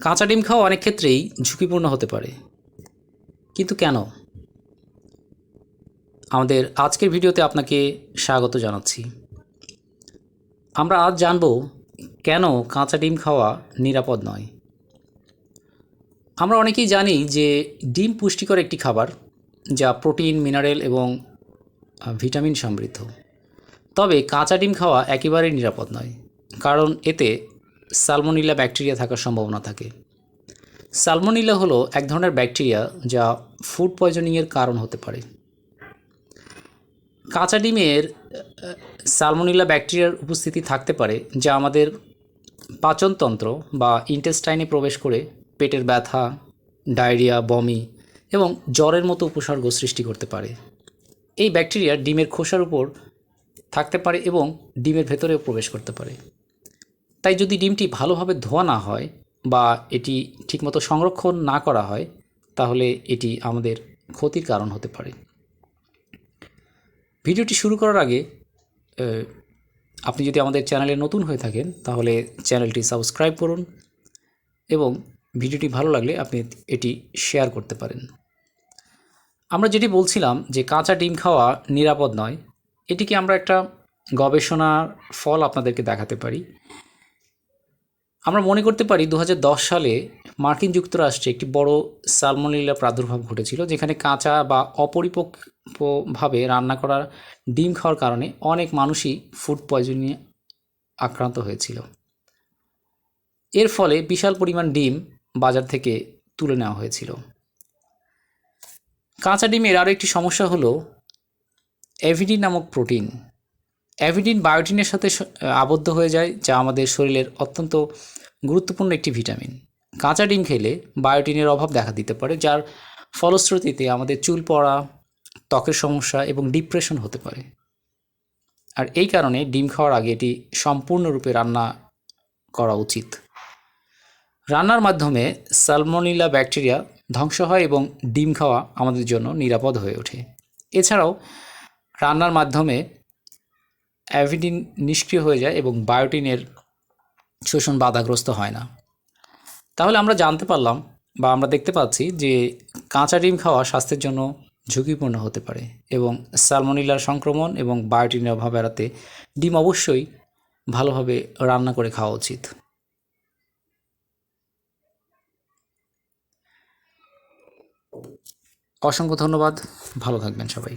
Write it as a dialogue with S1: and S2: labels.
S1: কাঁচা ডিম খাওয়া অনেক ক্ষেত্রেই ঝুঁকিপূর্ণ হতে পারে। কিন্তু কেন? আমাদের আজকের ভিডিওতে আপনাকে স্বাগত জানাচ্ছি। আমরা আজ জানব কেন কাঁচা ডিম খাওয়া নিরাপদ নয়। আমরা অনেকেই জানি যে ডিম পুষ্টিকর একটি খাবার যা প্রোটিন, মিনারেল এবং ভিটামিন সমৃদ্ধ। তবে কাঁচা ডিম খাওয়া একেবারেই নিরাপদ নয়, কারণ এতে সালমোনিলা ব্যাকটেরিয়া থাকার সম্ভাবনা থাকে। সালমোনিলা হলো এক ধরনের ব্যাকটেরিয়া যা ফুড পয়জনিংয়ের কারণ হতে পারে। কাঁচা ডিমের সালমোনিলা ব্যাকটেরিয়ার উপস্থিতি থাকতে পারে, যা আমাদের পাচনতন্ত্র বা ইন্টেস্টাইনে প্রবেশ করে পেটের ব্যথা, ডায়রিয়া, বমি এবং জ্বরের মতো উপসর্গ সৃষ্টি করতে পারে। এই ব্যাকটেরিয়া ডিমের খোসার উপর থাকতে পারে এবং ডিমের ভেতরেও প্রবেশ করতে পারে। তাই যদি ডিমটি ভালোভাবে ধোয়া না হয় বা এটি ঠিকমতো সংরক্ষণ না করা হয়, তাহলে এটি আমাদের ক্ষতির কারণ হতে পারে। ভিডিওটি শুরু করার আগে আপনি যদি আমাদের চ্যানেলে নতুন হয়ে থাকেন, তাহলে চ্যানেলটি সাবস্ক্রাইব করুন এবং ভিডিওটি ভালো লাগলে আপনি এটি শেয়ার করতে পারেন। আমরা যেটি বলছিলাম যে কাঁচা ডিম খাওয়া নিরাপদ নয়, এটিকে আমরা একটা গবেষণার ফল আপনাদেরকে দেখাতে পারি। আমরা মনে করতে পারি দু হাজার দশ সালে মার্কিন যুক্তরাষ্ট্রে একটি বড় সালমোনিলা প্রাদুর্ভাব ঘটেছিল, যেখানে কাঁচা বা অপরিপক্বভাবে রান্না করার ডিম খাওয়ার কারণে অনেক মানুষই ফুড পয়জনিয়ে আক্রান্ত হয়েছিল। এর ফলে বিশাল পরিমাণ ডিম বাজার থেকে তুলে নেওয়া হয়েছিল। কাঁচা ডিমের আরও একটি সমস্যা হলো অ্যাভিডিন নামক প্রোটিন। অ্যাভিডিন বায়োটিনের সাথে আবদ্ধ হয়ে যায়, যা আমাদের শরীরের অত্যন্ত গুরুত্বপূর্ণ একটি ভিটামিন। কাঁচা ডিম খেলে বায়োটিনের অভাব দেখা দিতে পারে, যার ফলশ্রুতিতে আমাদের চুল পড়া, ত্বকের সমস্যা এবং ডিপ্রেশন হতে পারে। আর এই কারণে ডিম খাওয়ার আগে এটি সম্পূর্ণরূপে রান্না করা উচিত। রান্নার মাধ্যমে সালমোনিলা ব্যাকটেরিয়া ধ্বংস হয় এবং ডিম খাওয়া আমাদের জন্য নিরাপদ হয়ে ওঠে। এছাড়াও রান্নার মাধ্যমে অ্যাভিডিন নিষ্ক্রিয় হয়ে যায় এবং বায়োটিনের শোষণ বাধাগ্রস্ত হয় না। তাহলে আমরা জানতে পারলাম বা আমরা দেখতে পাচ্ছি যে কাঁচা ডিম খাওয়া স্বাস্থ্যের জন্য ঝুঁকিপূর্ণ হতে পারে এবং সালমোনিলার সংক্রমণ এবং বায়োটিনের অভাব এড়াতে ডিম অবশ্যই ভালোভাবে রান্না করে খাওয়া উচিত। অসংখ্য ধন্যবাদ। ভালো থাকবেন সবাই।